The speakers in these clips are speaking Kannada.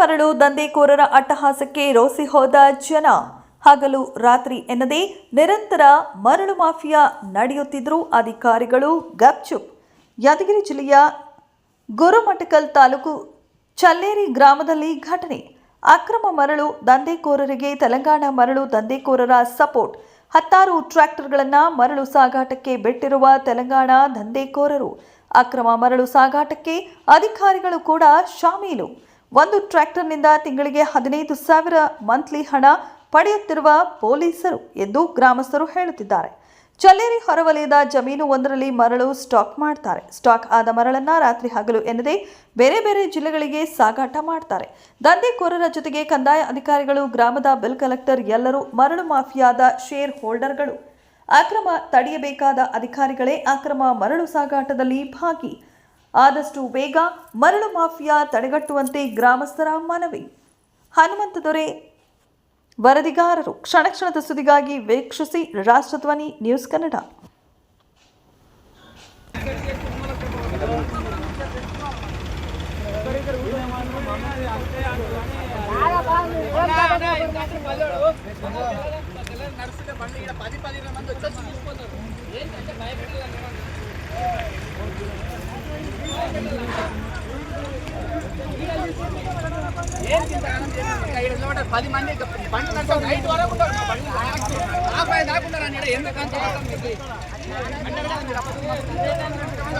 ಮರಳು ದಂಧೆಕೋರರ ಅಟ್ಟಹಾಸಕ್ಕೆ ರೋಸಿ ಹೋದ ಜನ. ಹಗಲು ರಾತ್ರಿ ಎನ್ನದೇ ನಿರಂತರ ಮರಳು ಮಾಫಿಯಾ ನಡೆಯುತ್ತಿದ್ರು ಅಧಿಕಾರಿಗಳು ಗಪ್ಚುಪ್. ಯಾದಗಿರಿ ಜಿಲ್ಲೆಯ ಗುರುಮಠಕಲ್ ತಾಲೂಕು ಚಲ್ಲೇರಿ ಗ್ರಾಮದಲ್ಲಿ ಘಟನೆ. ಅಕ್ರಮ ಮರಳು ದಂಧೆಕೋರರಿಗೆ ತೆಲಂಗಾಣ ಮರಳು ದಂಧೆಕೋರರ ಸಪೋರ್ಟ್. ಹತ್ತಾರು ಟ್ರ್ಯಾಕ್ಟರ್ಗಳನ್ನು ಮರಳು ಸಾಗಾಟಕ್ಕೆ ಬಿಟ್ಟಿರುವ ತೆಲಂಗಾಣ ದಂಧೆಕೋರರು. ಅಕ್ರಮ ಮರಳು ಸಾಗಾಟಕ್ಕೆ ಅಧಿಕಾರಿಗಳು ಕೂಡ ಶಾಮೀಲು. ಒಂದು ಟ್ರ್ಯಾಕ್ಟರ್ನಿಂದ ತಿಂಗಳಿಗೆ ಹದಿನೈದು ಸಾವಿರ ಮಂತ್ಲಿ ಹಣ ಪಡೆಯುತ್ತಿರುವ ಪೊಲೀಸರು ಎಂದು ಗ್ರಾಮಸ್ಥರು ಹೇಳುತ್ತಿದ್ದಾರೆ. ಚಲ್ಲೇರಿ ಹೊರವಲಯದ ಜಮೀನು ಒಂದರಲ್ಲಿ ಮರಳು ಸ್ಟಾಕ್ ಮಾಡ್ತಾರೆ. ಸ್ಟಾಕ್ ಆದ ಮರಳನ್ನ ರಾತ್ರಿ ಹಗಲು ಎನ್ನದೇ ಬೇರೆ ಬೇರೆ ಜಿಲ್ಲೆಗಳಿಗೆ ಸಾಗಾಟ ಮಾಡ್ತಾರೆ. ದಂಧೆಕೋರರ ಜೊತೆಗೆ ಕಂದಾಯ ಅಧಿಕಾರಿಗಳು, ಗ್ರಾಮದ ಬಿಲ್ ಕಲೆಕ್ಟರ್ ಎಲ್ಲರೂ ಮರಳು ಮಾಫಿಯಾದ ಶೇರ್ ಹೋಲ್ಡರ್ಗಳು. ಅಕ್ರಮ ತಡೆಯಬೇಕಾದ ಅಧಿಕಾರಿಗಳೇ ಅಕ್ರಮ ಮರಳು ಸಾಗಾಟದಲ್ಲಿ ಭಾಗಿ. ಆದಷ್ಟು ಬೇಗ ಮರಳು ಮಾಫಿಯಾ ತಡೆಗಟ್ಟುವಂತೆ ಗ್ರಾಮಸ್ಥರ ಮನವಿ ಹನುಮಂತ ದೊರೆ ವರದಿಗಾರರು ಕ್ಷಣ ಕ್ಷಣದ ಸುದ್ದಿಗಾಗಿ ವೀಕ್ಷಿಸಿ ರಾಷ್ಟ್ರಧ್ವನಿ ನ್ಯೂಸ್ ಕನ್ನಡ పది మంది బండి నడపడం నైట్ వరకు ఉంటారు మా బండి ఆపై దాకుంటారు అని ఎందుకంత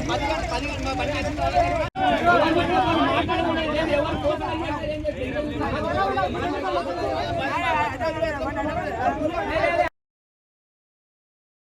పది గంటలు పది గంటలు మా బండి వేసిన